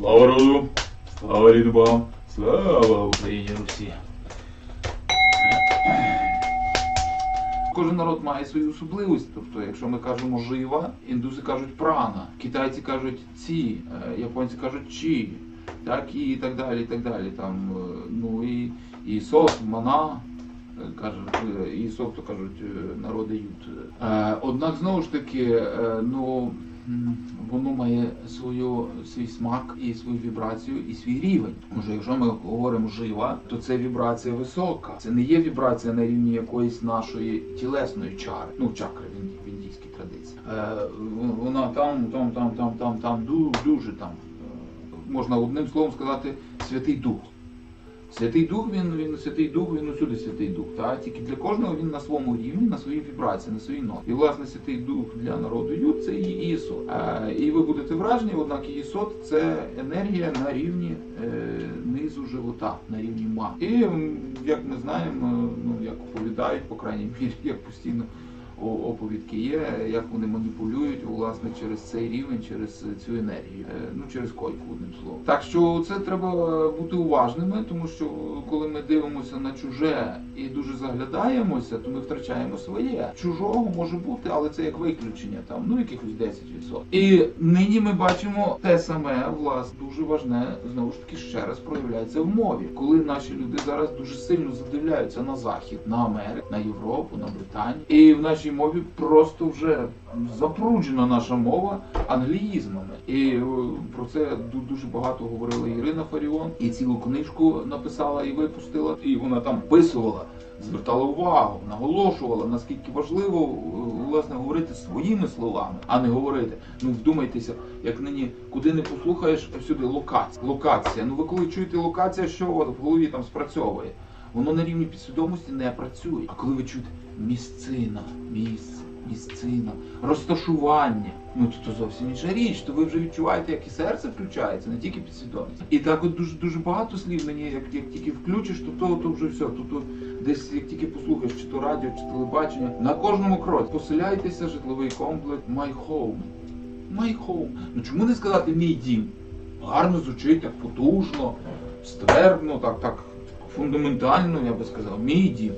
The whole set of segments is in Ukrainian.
Слава роду! Слава рідним богам! Слава Україні Русі! Кожен народ має свою особливість. Тобто, якщо ми кажемо жива, індуси кажуть прана, китайці кажуть ці, е, японці кажуть чі, так і так далі. і так далі. Там, е, ну і, і сос, мана, кажуть, е, і сот, кажуть, е, народи ют. Е, Однак знову ж таки, ну. Воно має свою свій смак і свою вібрацію, і свій рівень. Може, якщо ми говоримо жива, то це вібрація висока. Це не є вібрація на рівні якоїсь нашої тілесної чари. Ну, чакри в інді- в індійській традиції. Вона там, там, там, там, там, там, дуже там. Можна одним словом сказати Святий Дух. Святий Дух, він, він Святий Дух, він усюди Святий Дух. Та? Тільки для кожного він на своєму рівні, на своїй вібрації, на своїй ноті. І власне Святий Дух для народу Юд це і Ісот. І ви будете вражені, однак Ісот це енергія на рівні е, низу живота, на рівні ма. І як ми знаємо, ну як оповідають, по крайній мірі, як постійно оповідки є, як вони маніпулюють власне через цей рівень, через цю енергію, Е, ну через койку, одним словом. Так що це треба бути уважними, тому що коли ми дивимося на чуже і дуже заглядаємося, то ми втрачаємо своє. Чужого може бути, але це як виключення, там ну якихось 10%. І нині ми бачимо те саме, власне, дуже важне знову ж таки ще раз проявляється в мові, коли наші люди зараз дуже сильно задивляються на захід, на Америку, на Європу, на Британію, і в нашій мові просто вже запруджена наша мова англіїзмами. І е, про це дуже багато говорила Ірина Фаріон, і цілу книжку написала і випустила. І вона там писувала, звертала увагу, наголошувала, наскільки важливо е, власне говорити своїми словами, а не говорити. Ну вдумайтеся, як нині куди не послухаєш, всюди локація. Локація. Ну ви коли чуєте локація, що вас в голові там спрацьовує? Воно на рівні підсвідомості не працює. А коли ви чуєте місцина, місце, місцина, розташування, ну то, то зовсім інша річ, то ви вже відчуваєте, як і серце включається, не тільки підсвідомість. І так от дуже дуже багато слів мені, як, як тільки включиш, то то, то вже все. То, то десь як тільки послухаєш, чи то радіо, чи телебачення, на кожному кроці поселяйтеся, житловий комплекс My Home. My Home. Ну чому не сказати мій дім? Гарно звучить, так потужно, ствердно, так, так фундаментально, я би сказав, мій дім.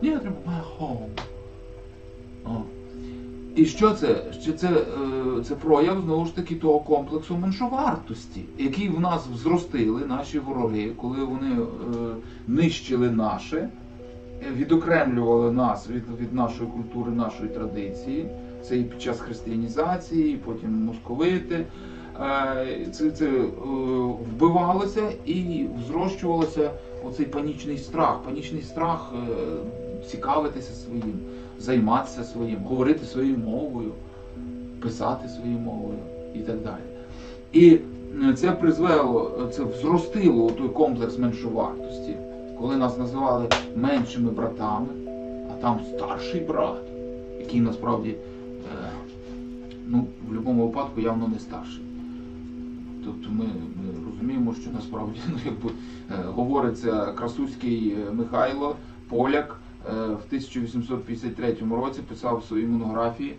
Треба my home. О. І що це? Що це, е, це прояв знову ж таки того комплексу меншовартості, який в нас зростили наші вороги, коли вони е, нищили наше, е, відокремлювали нас від, від нашої культури, нашої традиції. Це і під час християнізації, і потім московити. Це, це вбивалося і зрощувалося оцей панічний страх. Панічний страх цікавитися своїм, займатися своїм, говорити своєю мовою, писати своєю мовою і так далі. І е, це призвело, це зростило той комплекс меншовартості, коли нас називали меншими братами, а там старший брат, який насправді е, ну, в будь-якому випадку явно не старший. Тобто ми, ми розуміємо, що насправді ну, якби, е, говориться Красуцький е, Михайло, поляк, в 1853 році писав в своїй монографії,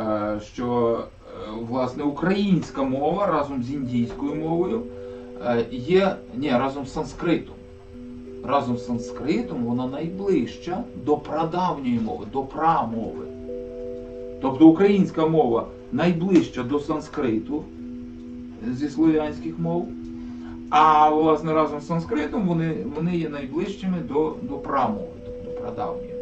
е, що е, власне українська мова разом з індійською мовою е, є ні, разом з санскритом. Разом з санскритом вона найближча до прадавньої мови, до прамови. Тобто українська мова найближча до санскриту зі слов'янських мов. А власне разом з санскритом вони, вони є найближчими до, до прамови, до, прадавньої.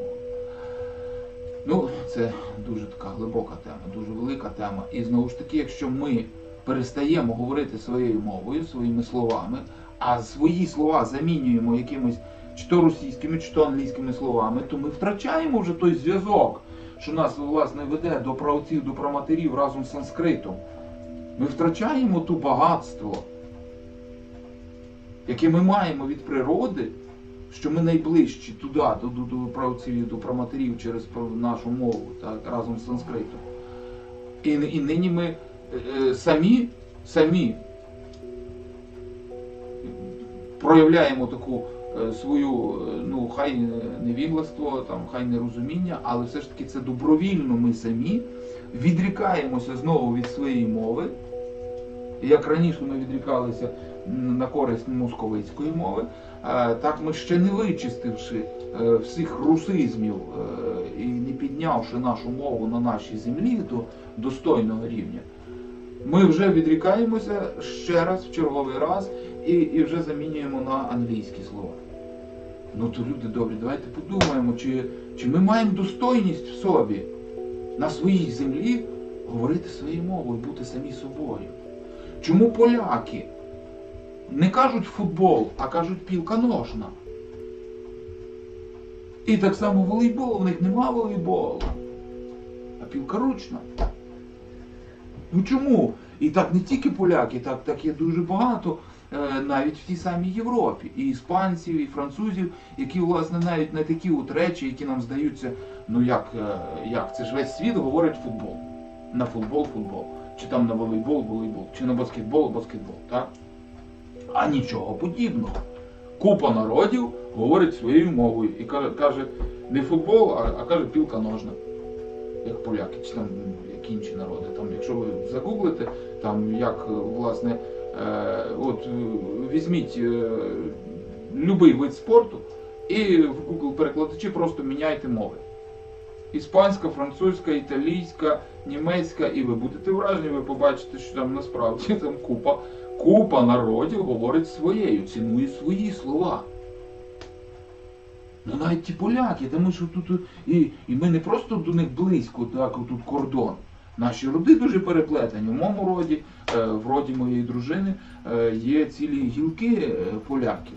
Ну, це дуже така глибока тема, дуже велика тема. І знову ж таки, якщо ми перестаємо говорити своєю мовою, своїми словами, а свої слова замінюємо якимись чи то російськими, чи то англійськими словами, то ми втрачаємо вже той зв'язок, що нас власне веде до праотців, до праматерів разом з санскритом. Ми втрачаємо ту багатство, яке ми маємо від природи, що ми найближчі туди, до, до, до правців, до праматерів через нашу мову, так, разом з санскритом. І, і нині ми е, е, самі, самі проявляємо таку е, свою, е, ну, хай невігластво, там, хай нерозуміння, але все ж таки це добровільно ми самі відрікаємося знову від своєї мови Як раніше ми відрікалися на користь московицької мови, е, так ми ще не вичистивши е, всіх русизмів е, і не піднявши нашу мову на нашій землі до достойного рівня, ми вже відрікаємося ще раз, в черговий раз, і, і вже замінюємо на англійські слова. Ну то люди добрі, давайте подумаємо, чи, чи ми маємо достойність в собі на своїй землі говорити своєю мовою, бути самі собою. Чому поляки не кажуть футбол, а кажуть пілка ножна? І так само волейбол, в них нема волейболу, а пілка ручна. Ну чому? І так не тільки поляки, так, так є дуже багато е, навіть в тій самій Європі. І іспанців, і французів, які, власне, навіть на такі от речі, які нам здаються, ну як, е, як це ж весь світ говорить футбол. На футбол, футбол. Чи там на волейбол, волейбол, чи на баскетбол, баскетбол, так? А нічого подібного. Купа народів говорить своєю мовою і каже, каже не футбол, а, а каже пілка ножна як поляки, чи там як інші народи. Там, якщо ви загуглите, там як е, власне, е, от е, візьміть е, будь-який вид спорту і в Google перекладачі просто міняйте мови. Іспанська, французька, італійська, німецька, і ви будете вражені, ви побачите, що там насправді там купа, купа народів говорить своєю, цінує свої слова. Ну навіть ті поляки, тому що тут і, і ми не просто до них близько, так, тут кордон. Наші роди дуже переплетені. В моєму роді, е, в роді моєї дружини, е, є цілі гілки е, поляків.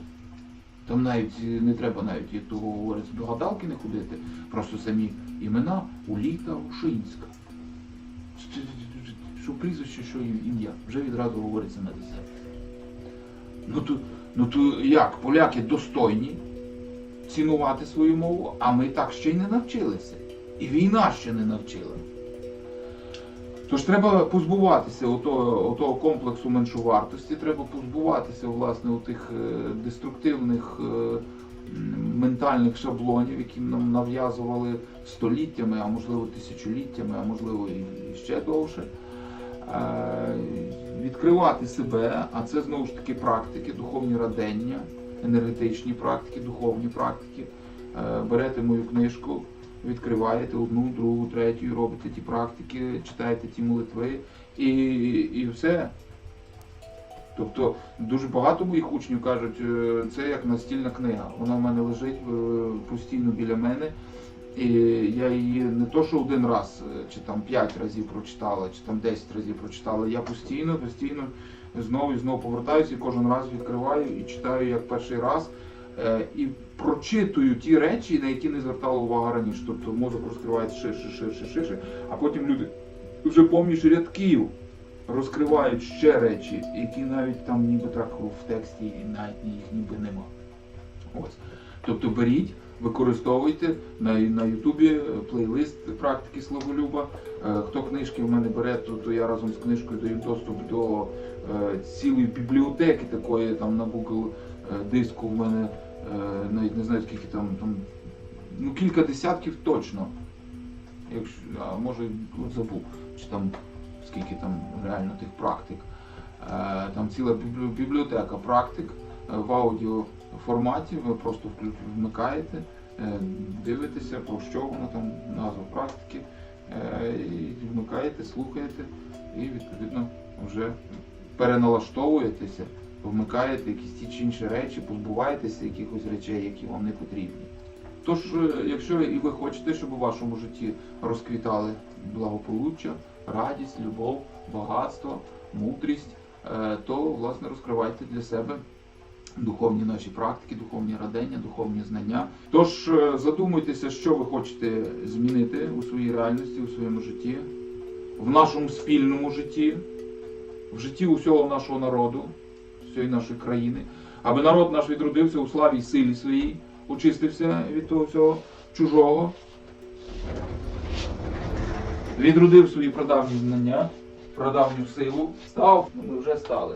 Там навіть не треба навіть, того говориться, до гадалки не ходити, просто самі імена Уліта Ушинська. Що прізвище, що ім'я, вже відразу говориться на себе. Ну то, ну то як, поляки достойні, цінувати свою мову, а ми так ще й не навчилися. І війна ще не навчила. Тож треба позбуватися отого, комплексу меншовартості, треба позбуватися власне отих е, деструктивних е, ментальних шаблонів, які нам нав'язували століттями, а можливо тисячоліттями, а можливо і ще довше. Е, Відкривати себе, а це знову ж таки практики, духовні радення, енергетичні практики, духовні практики. Е, Берете мою книжку, відкриваєте одну, другу, третю, робите ті практики, читаєте ті молитви і, і все. Тобто дуже багато моїх учнів кажуть, е, це як настільна книга. Вона в мене лежить е, постійно біля мене. І я її не то, що один раз, е, чи там п'ять разів прочитала, чи там 10 разів прочитала. Я постійно, постійно знову і знову повертаюся і кожен раз відкриваю і читаю як перший раз. І прочитую ті речі, на які не звертала увагу раніше. Тобто мозок розкривається ширше, ширше, ширше, а потім люди вже поміж рядків розкривають ще речі, які навіть там ніби так в тексті і навіть їх ніби нема. Ось. Тобто беріть, використовуйте на, Ютубі плейлист практики Славолюба. Е, Хто книжки в мене бере, то, то я разом з книжкою даю доступ до е, цілої бібліотеки такої там на Google е, диску в мене навіть не знаю скільки там, там ну кілька десятків точно. Якщо, а може от забув, чи там скільки там реально тих практик. Е, Там ціла бібліотека практик е, в аудіо форматі, ви просто вмикаєте, е, дивитеся, про що воно там, назва практики, і вмикаєте, слухаєте і відповідно вже переналаштовуєтеся, вмикаєте якісь ті чи інші речі, позбуваєтеся якихось речей, які вам не потрібні. Тож, якщо і ви хочете, щоб у вашому житті розквітали благополуччя, радість, любов, багатство, мудрість, е, то власне розкривайте для себе духовні наші практики, духовні радення, духовні знання. Тож е, задумуйтеся, що ви хочете змінити у своїй реальності, у своєму житті, в нашому спільному житті, в житті усього нашого народу, всієї нашої країни, аби народ наш відродився у славі й силі своїй, очистився від того всього чужого, відродив свої прадавні знання, прадавню силу, став, ну ми вже стали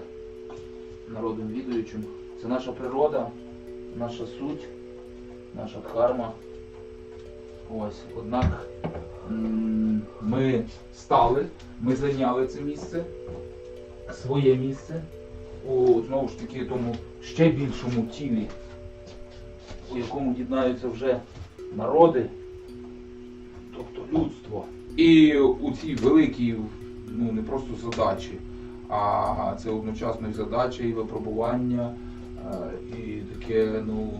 народом відуючим. Це наша природа, наша суть, наша дхарма. Ось, однак ми стали, ми зайняли це місце своє місце у знову ж таки тому ще більшому тілі, у якому єднаються вже народи, тобто людство. І у цій великій, ну не просто задачі, а це одночасно і задача, і випробування, е, і таке, ну,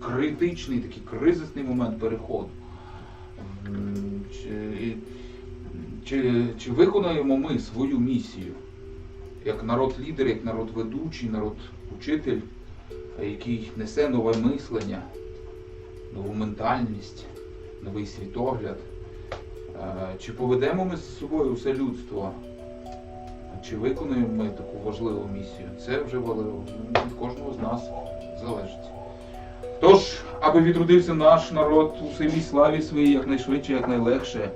критичний, такий кризисний момент переходу. Чи, чи, чи виконаємо ми свою місію як народ-лідер, як народ-ведучий, народ-учитель, е, який несе нове мислення, нову ментальність, новий світогляд? Чи поведемо ми з собою все людство? Чи виконуємо ми таку важливу місію? Це вже від кожного з нас залежить. Тож, аби відродився наш народ у силі славі своїй якнайшвидше, якнайлегше.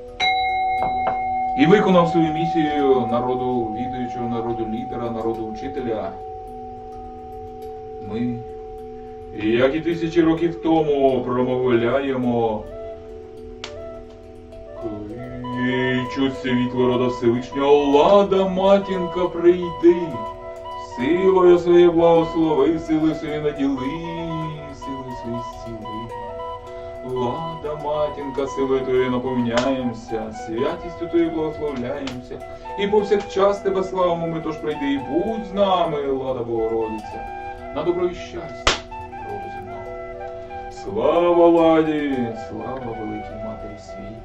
І виконав свою місію народу відуючого, народу лідера, народу учителя. Ми, як і тисячі років тому, промовляємо. Кличуть світло рода Всевишнього, лада матінка прийди, силою своє благослови, сили свої наділи, сили свої зціли. Лада, матінка, силою Твоєю наповняємося, святістю Твоєю благословляємося. І повсякчас Тебе славимо ми, тож прийди і будь з нами, Лада Богородиця, на добро і щастя, роду земного. Слава Ладі, слава великій Матері слава.